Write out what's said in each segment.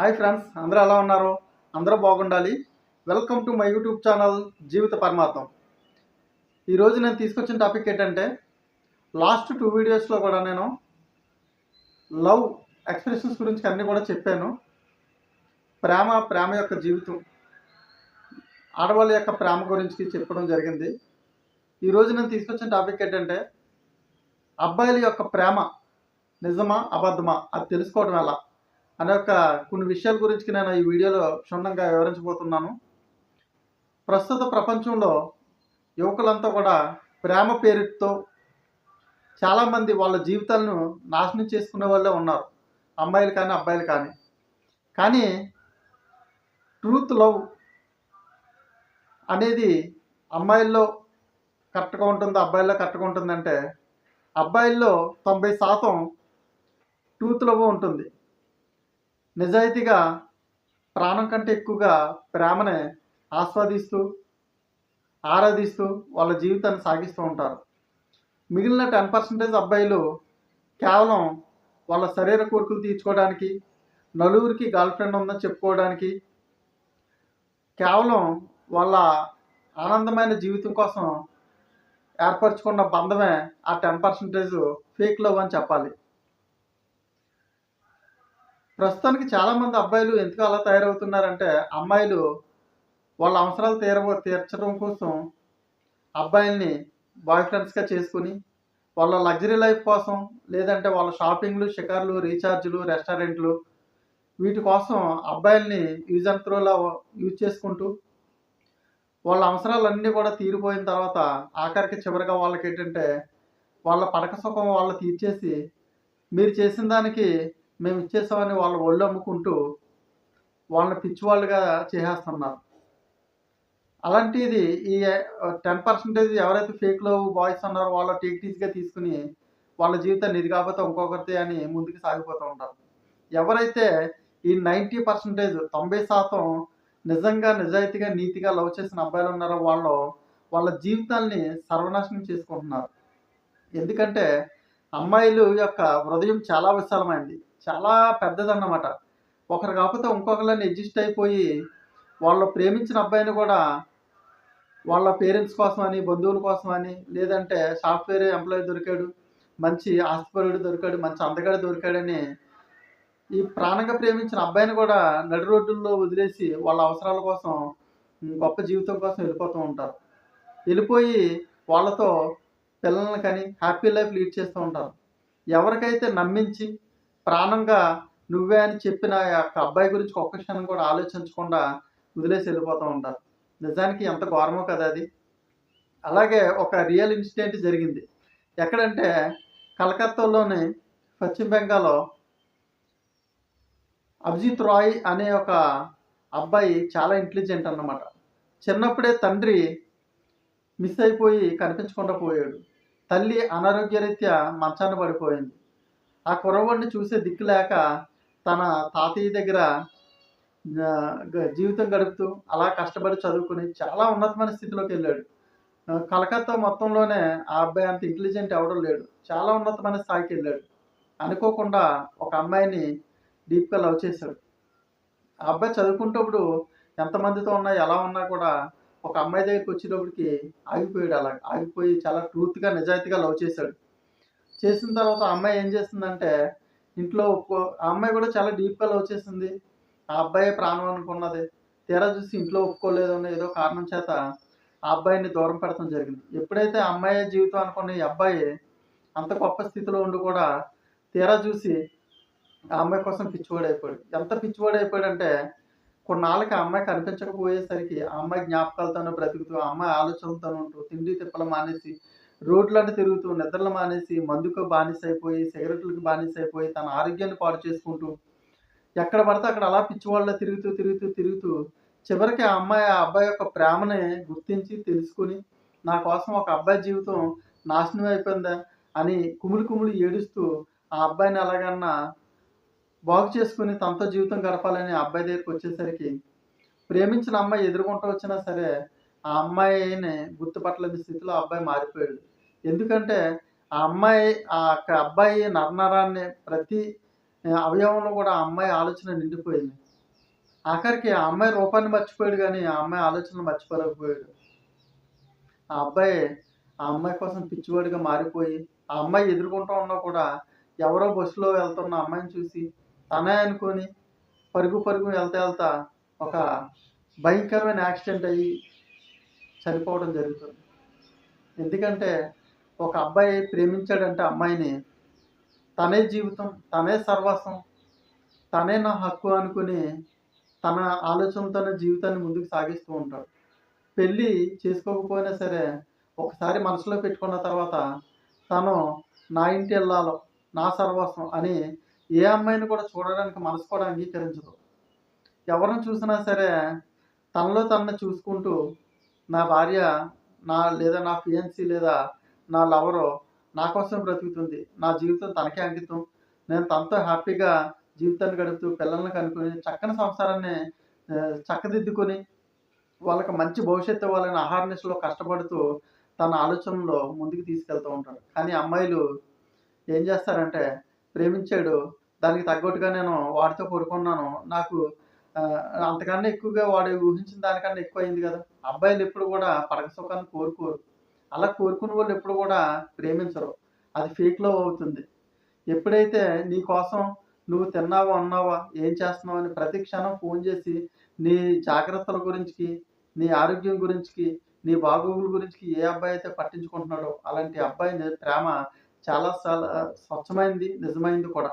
Hi friends అందరూ ఎలా ఉన్నారు? అందరూ బాగుండాలి. Welcome to my YouTube channel జీవిత పరమార్థం. ఈరోజు నేను తీసుకొచ్చిన టాపిక్ ఏంటంటే లాస్ట్ టూ వీడియోస్లో కూడా నేను లవ్ ఎక్స్ప్రెషన్స్ గురించి అన్నీ కూడా చెప్పాను. ప్రేమ ప్రేమ యొక్క జీవితం ఆడవాళ్ళ యొక్క ప్రేమ గురించి చెప్పడం జరిగింది. ఈరోజు నేను తీసుకొచ్చిన టాపిక్ ఏంటంటే అబ్బాయిల యొక్క ప్రేమ నిజమా అబద్ధమా? అది తెలుసుకోవడం ఎలా? అనే యొక్క కొన్ని విషయాల గురించి నేను ఈ వీడియోలో క్షుణ్ణంగా వివరించబోతున్నాను. ప్రస్తుత ప్రపంచంలో యువకులంతా కూడా ప్రేమ పేరుతో చాలామంది వాళ్ళ జీవితాలను నాశనం చేసుకునే వాళ్ళే ఉన్నారు. అమ్మాయిలు కానీ అబ్బాయిలు కానీ. కానీ ట్రూత్ లవ్ అనేది అమ్మాయిల్లో కరెక్ట్గా ఉంటుంది అబ్బాయిల్లో కరెక్ట్గా ఉంటుందంటే అబ్బాయిల్లో తొంభై శాతం ట్రూత్ లవ్ ఉంటుంది. నిజాయితీగా ప్రాణం కంటే ఎక్కువగా ప్రేమని ఆస్వాదిస్తూ ఆరాధిస్తూ వాళ్ళ జీవితాన్ని సాగిస్తూ ఉంటారు. మిగిలిన టెన్ పర్సెంటేజ్ అబ్బాయిలు కేవలం వాళ్ళ శరీర కోరికలు తీర్చుకోవడానికి నలుగురికి గర్ల్ ఫ్రెండ్ ఉందని చెప్పుకోవడానికి కేవలం వాళ్ళ ఆనందమైన జీవితం కోసం ఏర్పరచుకున్న బంధమే ఆ టెన్ పర్సెంటేజ్ ఫేక్ లవ్ అని చెప్పాలి. ప్రస్తుతానికి చాలామంది అబ్బాయిలు ఎందుకు అలా తయారవుతున్నారంటే అమ్మాయిలు వాళ్ళ అవసరాలు తీర తీర్చడం కోసం అబ్బాయిల్ని బాయ్ ఫ్రెండ్స్గా చేసుకుని వాళ్ళ లగ్జరీ లైఫ్ కోసం లేదంటే వాళ్ళ షాపింగ్లు షికార్లు రీఛార్జ్లు రెస్టారెంట్లు వీటి కోసం అబ్బాయిల్ని యూజ్ అండ్ త్రోలా యూజ్ చేసుకుంటూ వాళ్ళ అవసరాలన్నీ కూడా తీరిపోయిన తర్వాత ఆఖరికి చివరిగా వాళ్ళకి ఏంటంటే వాళ్ళ పడక సుఖం వాళ్ళు తీర్చేసి మీరు చేసిన దానికి మేము ఇచ్చేసామని వాళ్ళ ఒళ్ళు అమ్ముకుంటూ వాళ్ళని పిచ్చివాళ్ళుగా చేసేస్తున్నారు. అలాంటిది ఈ టెన్ పర్సెంటేజ్ ఎవరైతే ఫేక్ లవ్ బాయ్స్ ఉన్నారో వాళ్ళ టేక్టీస్గా తీసుకుని వాళ్ళ జీవితాన్ని ఇది కాకపోతే ఇంకొకరితే అని ముందుకు సాగిపోతూ ఉంటారు. ఎవరైతే ఈ నైంటీ పర్సెంటేజ్ తొంభై శాతం నిజంగా నిజాయితీగా నీతిగా లవ్ చేసిన అబ్బాయిలు ఉన్నారో వాళ్ళు వాళ్ళ జీవితాల్ని సర్వనాశనం చేసుకుంటున్నారు. ఎందుకంటే అమ్మాయిలు యొక్క హృదయం చాలా విశాలమైంది. చాలా పెద్దదన్నమాట. ఒకరు కాకపోతే ఇంకొకరిని అడ్జస్ట్ అయిపోయి వాళ్ళు ప్రేమించిన అబ్బాయిని కూడా వాళ్ళ పేరెంట్స్ కోసమని బంధువుల కోసమని లేదంటే సాఫ్ట్వేర్ ఎంప్లాయీ దొరికాడు మంచి ఆస్తిపరుడు దొరికాడు మంచి అందగాడు దొరికాడని ఈ ప్రాణంగా ప్రేమించిన అబ్బాయిని కూడా నడి రోడ్డుల్లో వదిలేసి వాళ్ళ అవసరాల కోసం గొప్ప జీవితం కోసం వెళ్ళిపోతూ ఉంటారు. వెళ్ళిపోయి వాళ్ళతో పిల్లల్ని కానీ హ్యాపీ లైఫ్ లీడ్ చేస్తూ ఉంటారు. ఎవరికైతే నమ్మించి ప్రాణంగా నువ్వే అని చెప్పిన యొక్క అబ్బాయి గురించి ఒక్క క్షణం కూడా ఆలోచించకుండా వదిలేసి వెళ్ళిపోతూ ఉంటారు. నిజానికి ఎంత ఘోరమో కదా అది. అలాగే ఒక రియల్ ఇన్సిడెంట్ జరిగింది. ఎక్కడంటే కలకత్తాలోని పశ్చిమ బెంగాల్లో అభిజిత్ రాయ్ అనే ఒక అబ్బాయి చాలా ఇంటెలిజెంట్ అన్నమాట. చిన్నప్పుడే తండ్రి మిస్ అయిపోయి కనిపించకుండా పోయాడు. తల్లి అనారోగ్యరీత్యా మంచాన పడిపోయింది. ఆ కుర్రవాడిని చూసే దిక్కు లేక తన తాతయ్య దగ్గర జీవితం గడుపుతూ అలా కష్టపడి చదువుకుని చాలా ఉన్నతమైన స్థితిలోకి వెళ్ళాడు. కలకత్తా మొత్తంలోనే ఆ అబ్బాయి అంత ఇంటెలిజెంట్ ఎవడూ లేడు. చాలా ఉన్నతమైన స్థాయికి వెళ్ళాడు. అనుకోకుండా ఒక అమ్మాయిని డీప్గా లవ్ చేశాడు. ఆ అబ్బాయి చదువుకుంటప్పుడు ఎంతమందితో ఉన్నా ఎలా ఉన్నా కూడా ఒక అమ్మాయి దగ్గరికి వచ్చేటప్పటికి ఆగిపోయాడు అలా ఆగిపోయి చాలా ట్రూత్గా నిజాయితీగా లవ్ చేశాడు. చేసిన తర్వాత అమ్మాయి ఏం చేసిందంటే ఇంట్లో ఒప్పుకో ఆ అమ్మాయి కూడా చాలా డీప్గా లవ్ చేసింది. ఆ అబ్బాయి ప్రాణం అనుకున్నది. తీరా చూసి ఇంట్లో ఒప్పుకోలేదు అనే ఏదో కారణం చేత ఆ అబ్బాయిని దూరం పెడతాం జరిగింది. ఎప్పుడైతే ఆ అమ్మాయి జీవితం అనుకున్న ఈ అబ్బాయి అంత గొప్ప స్థితిలో ఉండి కూడా తీరా చూసి ఆ అమ్మాయి కోసం పిచ్చివాడైపోయాడు అయిపోయాడు. ఎంత పిచ్చివాడైపోయాడంటే కొన్నాళ్ళకి ఆ అమ్మాయి కనిపించకపోయేసరికి ఆ అమ్మాయి జ్ఞాపకాలతోనే బ్రతుకుతూ ఆ అమ్మాయి ఆలోచనలతోనే ఉంటూ తిండి తిప్పలు మానేసి రోడ్లను తిరుగుతూ నిద్రలు మానేసి మందుకు బానిస అయిపోయి సిగరెట్లకు బానిస అయిపోయి తన ఆరోగ్యాన్ని పాడు చేసుకుంటూ ఎక్కడ పడితే అక్కడ అలా పిచ్చివాళ్ళ తిరుగుతూ తిరుగుతూ తిరుగుతూ చివరికి ఆ అమ్మాయి ఆ అబ్బాయి యొక్క ప్రేమని గుర్తించి తెలుసుకుని నా కోసం ఒక అబ్బాయి జీవితం నాశనం అయిపోయిందా అని కుమిలి కుమిలి ఏడుస్తూ ఆ అబ్బాయిని ఎలాగన్నా బాగు చేసుకుని తనతో జీవితం గడపాలని అబ్బాయి దగ్గరికి వచ్చేసరికి ప్రేమించిన అమ్మాయి ఎదుర్కొంటూ వచ్చినా సరే ఆ అమ్మాయిని గుర్తుపట్టలేని స్థితిలో ఆ అబ్బాయి మారిపోయాడు. ఎందుకంటే ఆ అమ్మాయి ఆ అబ్బాయి నరనరాన్ని ప్రతి అవయవంలో కూడా ఆ అమ్మాయి ఆలోచన నిండిపోయింది. ఆఖరికి ఆ అమ్మాయి రూపాన్ని మర్చిపోయాడు కానీ ఆ అమ్మాయి ఆలోచనలు మర్చిపోలేకపోయాడు. ఆ అబ్బాయి ఆ అమ్మాయి కోసం పిచ్చివాడిగా మారిపోయి ఆ అమ్మాయి ఎదుర్కొంటూ ఉన్నా కూడా ఎవరో బస్సులో వెళ్తున్న అమ్మాయిని చూసి తనే అనుకొని పరుగు పరుగు వెళ్తా వెళ్తా ఒక భయంకరమైన యాక్సిడెంట్ అయ్యి చనిపోవడం జరుగుతుంది. ఎందుకంటే ఒక అబ్బాయి ప్రేమించాడంటే అమ్మాయిని తనే జీవితం తనే సర్వస్వం తనే నా హక్కు అనుకుని తన ఆలోచనతోనే జీవితాన్ని ముందుకు సాగిస్తూ ఉంటాడు. పెళ్ళి చేసుకోకపోయినా సరే ఒకసారి మనసులో పెట్టుకున్న తర్వాత తను నా ఇంటి వెళ్ళాలో నా సర్వస్వం అని ఏ అమ్మాయిని కూడా చూడడానికి మనసు కూడా అంగీకరించదు. ఎవరిని చూసినా సరే తనలో తనని చూసుకుంటూ నా భార్య నా లేదా నా ఫియన్సీ లేదా నా లవరు నా కోసం బ్రతుకుతుంది. నా జీవితం తనకే అంకితం. నేను తనతో హ్యాపీగా జీవితాన్ని గడుపుతూ పిల్లల్ని కనుక్కొని చక్కని సంసారాన్ని చక్కదిద్దుకొని వాళ్ళకి మంచి భవిష్యత్తు వాళ్ళని అహార్నెస్లో కష్టపడుతూ తన ఆలోచనలో ముందుకు తీసుకెళ్తూ ఉంటాడు. కానీ అమ్మాయిలు ఏం చేస్తారంటే ప్రేమించాడు. దానికి తగ్గట్టుగా నేను వాడితో కోరుకున్నాను నాకు అంతకన్నా ఎక్కువగా వాడు ఊహించిన దానికన్నా ఎక్కువ అయింది కదా. అబ్బాయిలు ఎప్పుడు కూడా పడక సుఖాన్ని కోరుకోరు. అలా కోరుకునే వాళ్ళు ఎప్పుడు కూడా ప్రేమించరు. అది ఫేక్లో అవుతుంది. ఎప్పుడైతే నీ కోసం నువ్వు తిన్నావా అన్నావా ఏం చేస్తున్నావు అని ప్రతి క్షణం ఫోన్ చేసి నీ జాగ్రత్తల గురించి నీ ఆరోగ్యం గురించి నీ బాగోగుల గురించి ఏ అబ్బాయి అయితే పట్టించుకుంటున్నాడో అలాంటి అబ్బాయిని ప్రేమ చాలా చాలా స్వచ్ఛమైంది నిజమైంది కూడా.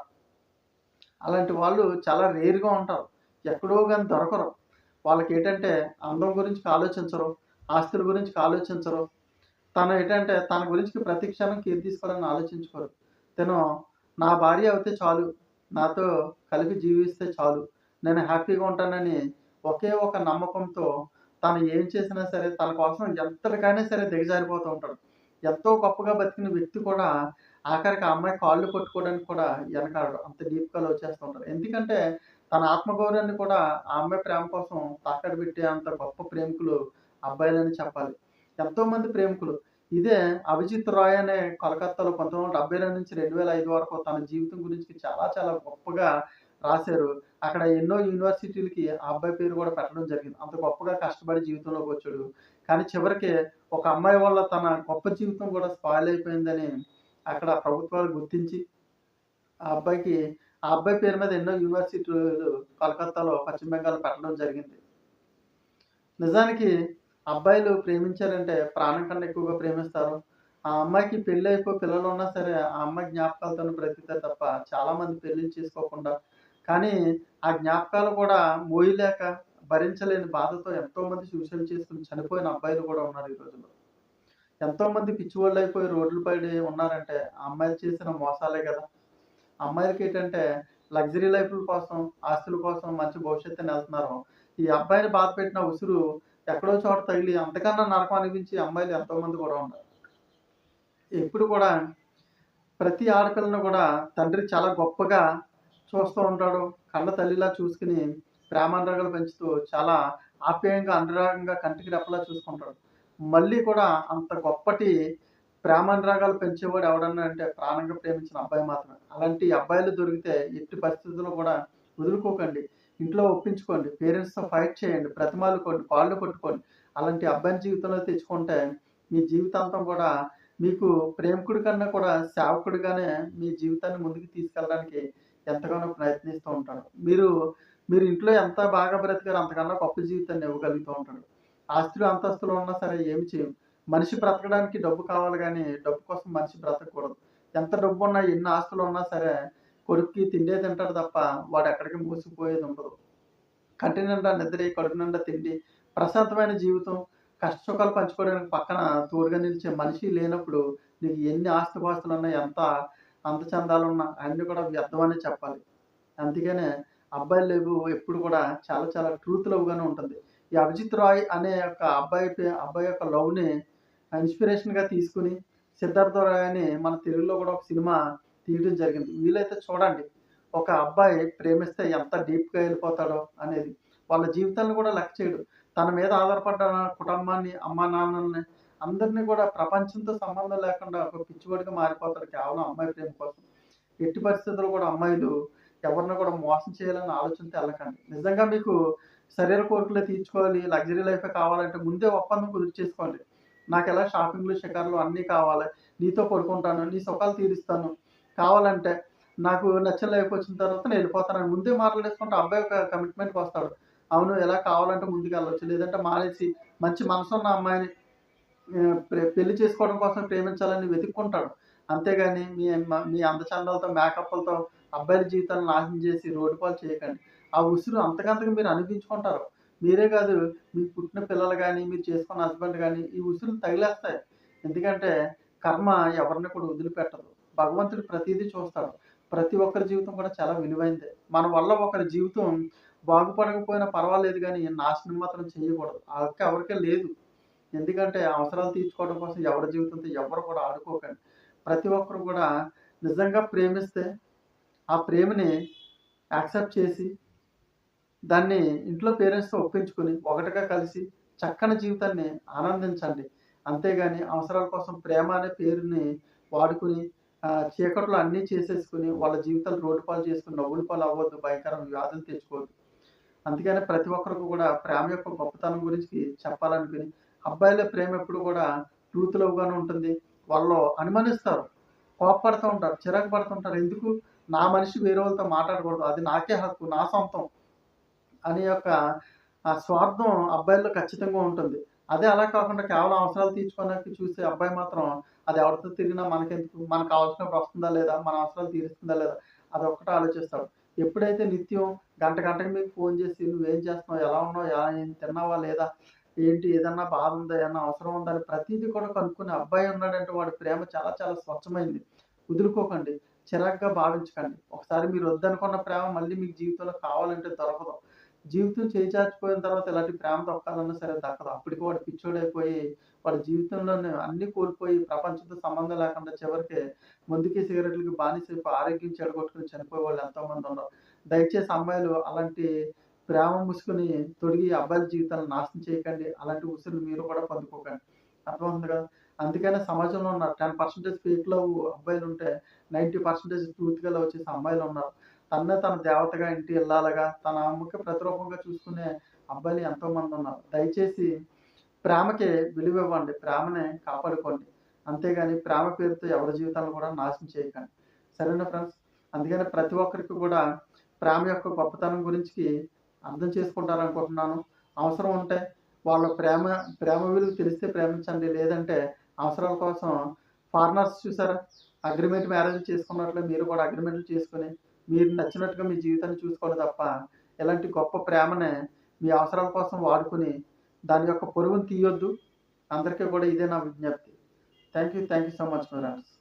అలాంటి వాళ్ళు చాలా రేర్గా ఉంటారు. ఎక్కడో కానీ దొరకరు. వాళ్ళకి ఏంటంటే అందం గురించి ఆలోచించరు ఆస్తుల గురించి ఆలోచించరు తను ఏంటంటే తన గురించి ప్రతి క్షణం తీసుకోవాలని ఆలోచించుకోరు. తను నా భార్య అయితే చాలు నాతో కలిపి జీవిస్తే చాలు నేను హ్యాపీగా ఉంటానని ఒకే ఒక నమ్మకంతో తను ఏం చేసినా సరే తన కోసం ఎంతటికైనా సరే దిగజారిపోతూ ఉంటాడు. ఎంతో గొప్పగా బతికిన వ్యక్తి కూడా ఆఖరికి ఆ అమ్మాయి కాళ్ళు పట్టుకోవడానికి కూడా వెనకాడు అంత డీప్గా వచ్చేస్తూ చేస్తూ ఉంటారు ఎందుకంటే తన ఆత్మగౌరవాన్ని కూడా ఆ అమ్మాయి ప్రేమ కోసం తాకట్టు పెట్టే అంత గొప్ప ప్రేమికులు అబ్బాయిలని చెప్పాలి. ఎంతో మంది ప్రేమికులు. ఇదే అభిజిత్ రాయ్ అనే కలకత్తాలో పంతొమ్మిది వందల డెబ్బై రెండు నుంచి రెండు వేల ఐదు వరకు తన జీవితం గురించి చాలా చాలా గొప్పగా రాశారు. అక్కడ ఎన్నో యూనివర్సిటీలకి ఆ అబ్బాయి పేరు కూడా పెట్టడం జరిగింది. అంత గొప్పగా కష్టపడి జీవితంలోకి వచ్చాడు. కానీ చివరికి ఒక అమ్మాయి వల్ల తన గొప్ప జీవితం కూడా స్పాయిల్ అయిపోయిందని అక్కడ ప్రభుత్వాలు గుర్తించి ఆ అబ్బాయికి ఆ అబ్బాయి పేరు మీద ఎన్నో యూనివర్సిటీలు కలకత్తాలో పశ్చిమ బెంగాల్ పెట్టడం జరిగింది. నిజానికి అబ్బాయిలు ప్రేమించారంటే ప్రాణం కన్నా ఎక్కువగా ప్రేమిస్తారు. ఆ అమ్మాయికి పెళ్ళి అయిపోయి పిల్లలు ఉన్నా సరే ఆ అమ్మాయి జ్ఞాపకాలతో బ్రతికితే తప్ప చాలామంది పెళ్ళిళ్ళు చేసుకోకుండా కానీ ఆ జ్ఞాపకాలు కూడా మోయలేక భరించలేని బాధతో ఎంతో మంది సూసైడ్ చేసుకుని చనిపోయిన అబ్బాయిలు కూడా ఉన్నారు ఈ రోజుల్లో. ఎంతో మంది పిచ్చివాళ్ళు అయిపోయి రోడ్లు పడి ఉన్నారంటే ఆ అమ్మాయిలు చేసిన మోసాలే కదా. అమ్మాయిలకి ఏంటంటే లగ్జరీ లైఫ్ల కోసం ఆస్తుల కోసం మంచి భవిష్యత్తుని వెళ్తున్నారు. ఈ అబ్బాయిని బాధ పెట్టిన ఉసురు ఎక్కడో చోట తగిలి అంతకన్నా నరకం అనిపించి అమ్మాయిలు ఎంతోమంది కూడా ఉన్నారు. ఎప్పుడు కూడా ప్రతి ఆడపిల్లను కూడా తండ్రి చాలా గొప్పగా చూస్తూ ఉంటాడు. కళ్ళ తల్లిలా చూసుకుని ప్రేమానురాగాలు పెంచుతూ చాలా ఆప్యాయంగా అనురాగంగా కంటికి రెప్పలా చూసుకుంటాడు. మళ్ళీ కూడా అంత గొప్పటి ప్రేమానురాగాలు పెంచేవాడు ఎవడన్నా అంటే ప్రాణంగా ప్రేమించిన అబ్బాయి మాత్రమే. అలాంటి అబ్బాయిలు దొరికితే ఎట్టి పరిస్థితుల్లో కూడా వదులుకోకండి. ఇంట్లో ఒప్పించుకోండి. పేరెంట్స్తో ఫైట్ చేయండి. ప్రతిమాలుకోండి కాళ్ళు కొట్టుకోండి. అలాంటి అబ్బాయిని జీవితంలో తెచ్చుకుంటే మీ జీవితాంతం కూడా మీకు ప్రేమికుడి కన్నా కూడా సేవకుడిగానే మీ జీవితాన్ని ముందుకు తీసుకెళ్ళడానికి ఎంతగానో ప్రయత్నిస్తూ ఉంటాడు. మీరు మీరు ఇంట్లో ఎంత బాగా బ్రతికారో అంతకన్నా గొప్ప జీవితాన్ని ఇవ్వగలుగుతూ ఉంటాడు. ఆస్తులు అంతస్తులు ఉన్నా సరే ఏమి చేయం మనిషి బ్రతకడానికి డబ్బు కావాలి కానీ డబ్బు కోసం మనిషి బ్రతకూడదు. ఎంత డబ్బు ఉన్నా ఎన్ని ఆస్తులు ఉన్నా సరే కొడుక్కి తిండే తింటాడు తప్ప వాడు ఎక్కడికి మూసిపోయేది ఉండదు. కంటి నిండా నిద్ర కడుపు నిండా తిండి ప్రశాంతమైన జీవితం కష్ట సుఖాలు పంచుకోవడానికి పక్కన తోడుగా నిలిచే మనిషి లేనప్పుడు నీకు ఎన్ని ఆస్తిపాస్తులు ఉన్నా ఎంత అంత చందాలు ఉన్నా అన్నీ కూడా వ్యర్థమని చెప్పాలి. అందుకనే అబ్బాయి లేవు ఎప్పుడు కూడా చాలా చాలా ట్రూత్ లవ్గానే ఉంటుంది. ఈ అభిజిత్ రాయ్ అనే యొక్క అబ్బాయి అబ్బాయి యొక్క లవ్ని ఇన్స్పిరేషన్గా తీసుకుని సిద్ధార్థ రాయని మన తెలుగులో కూడా ఒక సినిమా తీయడం జరిగింది. వీలైతే చూడండి. ఒక అబ్బాయి ప్రేమిస్తే ఎంత డీప్గా వెళ్ళిపోతాడో అనేది. వాళ్ళ జీవితాన్ని కూడా లెక్క చేయడు. తన మీద ఆధారపడ్డ కుటుంబాన్ని అమ్మా నాన్నల్ని అందరినీ కూడా ప్రపంచంతో సంబంధం లేకుండా ఒక పిచ్చివాడిగా మారిపోతాడు కేవలం అమ్మాయి ప్రేమ కోసం. ఎట్టి పరిస్థితుల్లో కూడా అమ్మాయిలు ఎవరిని కూడా మోసం చేయాలని ఆలోచనతో వెళ్ళకండి. నిజంగా మీకు శరీర కోరికలే తీర్చుకోవాలి లగ్జరీ లైఫే కావాలంటే ముందే ఒప్పందం కుదిరి చేసుకోండి నాకు ఎలా షాపింగ్లు షికార్లు అన్నీ కావాలి. నీతో పడుకుంటాను నీ సుఖాలు తీరుస్తాను. కావాలంటే నాకు నచ్చిన లైఫ్ వచ్చిన తర్వాత నేను వెళ్ళిపోతాను ముందే మాట్లాడేసుకుంటే అబ్బాయి ఒక కమిట్మెంట్కి వస్తాడు. అవును ఎలా కావాలంటే ముందుకు వెళ్ళొచ్చు లేదంటే మానేసి మంచి మనసు ఉన్న అమ్మాయిని పెళ్ళి చేసుకోవడం కోసం ప్రేమించాలని వెతుక్కుంటాడు. అంతేగాని మీ మీ అందచందాలతో మేకప్లతో అబ్బాయిల జీవితాన్ని నాశనం చేసి రోడ్డు పాలు చేయకండి. ఆ ఉసురు అంతకంతకు మీరు అనిపించుకుంటారు మీరే కాదు మీ పుట్టిన పిల్లలు కానీ మీరు చేసుకున్న హస్బెండ్ కానీ ఈ ఉసురులు తగిలేస్తాయి. ఎందుకంటే కర్మ ఎవరిని కూడా వదిలిపెట్టదు. భగవంతుడు ప్రతిదీ చూస్తాడు. ప్రతి ఒక్కరి జీవితం కూడా చాలా విలువైందే. మన వల్ల ఒకరి జీవితం బాగుపడకపోయినా పర్వాలేదు కానీ నాశనం మాత్రం చేయకూడదు. ఆ ఎవరికే లేదు. ఎందుకంటే అవసరాలు తీర్చుకోవడం కోసం ఎవరి జీవితంతో ఎవరు కూడా ఆడుకోకండి. ప్రతి ఒక్కరు కూడా నిజంగా ప్రేమిస్తే ఆ ప్రేమని యాక్సెప్ట్ చేసి దాన్ని ఇంట్లో పేరెంట్స్తో ఒప్పించుకొని ఒకటిగా కలిసి చక్కని జీవితాన్ని ఆనందించండి. అంతేగాని అవసరాల కోసం ప్రేమ అనే పేరుని వాడుకుని చీకట్లో అన్నీ చేసేసుకుని వాళ్ళ జీవితాలు రోడ్డు పాలు చేసుకుని నవ్వుల పాలు అవ్వద్దు భయంకరమైన వ్యాధులు తెచ్చుకోవద్దు. అందుకని ప్రతి ఒక్కరికి కూడా ప్రేమ యొక్క గొప్పతనం గురించి చెప్పాలనుకుని అబ్బాయిల ప్రేమ ఎప్పుడు కూడా ట్రూత్ లవ్గానే ఉంటుంది. వాళ్ళు అనుమానిస్తారు కోపపడుతూ ఉంటారు చిరాకు పడుతుంటారు ఎందుకు? నా మనిషి వేరే వాళ్ళతో మాట్లాడకూడదు. అది నాకే హక్కు నా సొంతం. అనే యొక్క ఆ స్వార్థం అబ్బాయిల్లో ఖచ్చితంగా ఉంటుంది. అదే అలా కాకుండా కేవలం అవసరాలు తీర్చుకోవడానికి చూసే అబ్బాయి మాత్రం అది ఎవరితో తిరిగినా మనకెందుకు? మనకు కావాల్సినప్పుడు వస్తుందా లేదా? మన అవసరాలు తీరుస్తుందా లేదా? అది ఒక్కటే ఆలోచిస్తాడు. ఎప్పుడైతే నిత్యం గంట గంటకి మీకు ఫోన్ చేసి నువ్వేం చేస్తున్నావు? ఎలా ఉన్నావు? ఎలా ఏం తిన్నావా? లేదా? ఏంటి? ఏదన్నా బాధ ఉందా? ఏమన్నా అవసరం ఉందా? అని ప్రతిదీ కూడా కనుక్కునే అబ్బాయి ఉన్నాడంటే వాడి ప్రేమ చాలా చాలా స్వచ్ఛమైంది. వదులుకోకండి చిరాగ్గా భావించకండి. ఒకసారి మీరు వద్దనుకున్న ప్రేమ మళ్ళీ మీకు జీవితంలో కావాలంటే దొరకదు. జీవితం చేచాచిపోయిన తర్వాత ఇలాంటి ప్రేమ దొక్కాలన్నా సరే దక్కదు. అప్పటికి వాడు పిచ్చోడైపోయి వాడి జీవితంలోనే అన్ని కోల్పోయి ప్రపంచంతో సంబంధం లేకుండా చివరికి ముందుకి సిగరెట్లకి బానిసైపోయి ఆరోగ్యం చెడగొట్టుకుని చనిపోయే వాళ్ళు ఎంతోమంది ఉన్నారు. దయచేసి అమ్మాయిలు అలాంటి ప్రేమ ముసుకుని తొడిగి అబ్బాయిల జీవితాలను నాశనం చేయకండి. అలాంటి ఉసురు మీరు కూడా పొందుకోకండి. అర్థమవుతుంది కదా? అందుకనే సమాజంలో ఉన్న టెన్ పర్సెంటేజ్ ఫేక్ లవ్ అబ్బాయిలు ఉంటే నైంటీ పర్సెంటేజ్ టూత్ లవ్ వచ్చేసి అమ్మాయిలు ఉన్నారు. తన్నే తన దేవతగా ఇంటి వెళ్ళాలగా తన అమ్మకి ప్రతిరూపంగా చూసుకునే అబ్బాయిలు ఎంతో మంది ఉన్నారు. దయచేసి ప్రేమకి విలువ ఇవ్వండి. ప్రేమని కాపాడుకోండి. అంతేగాని ప్రేమ పేరుతో ఎవరి జీవితాలను కూడా నాశనం చేయకండి. సరేనా ఫ్రెండ్స్? అందుకని ప్రతి ఒక్కరికి కూడా ప్రేమ యొక్క గొప్పతనం గురించి అర్థం చేసుకుంటారనుకుంటున్నాను. అవసరం ఉంటే వాళ్ళ ప్రేమ ప్రేమ విలువ తెలిస్తే ప్రేమించండి. లేదంటే అవసరాల కోసం ఫారినర్స్ చూసారా? అగ్రిమెంట్ మ్యారేజ్ చేసుకున్నట్లే మీరు కూడా అగ్రిమెంట్లు చేసుకుని మీరు నచ్చినట్టుగా మీ జీవితాన్ని చూసుకోవాలి తప్ప ఇలాంటి గొప్ప ప్రేమనే మీ అవసరాల కోసం వాడుకుని దాని యొక్క పొరుగును తీయొద్దు. అందరికీ కూడా ఇదే నా విజ్ఞప్తి. Thank you thank you so much friends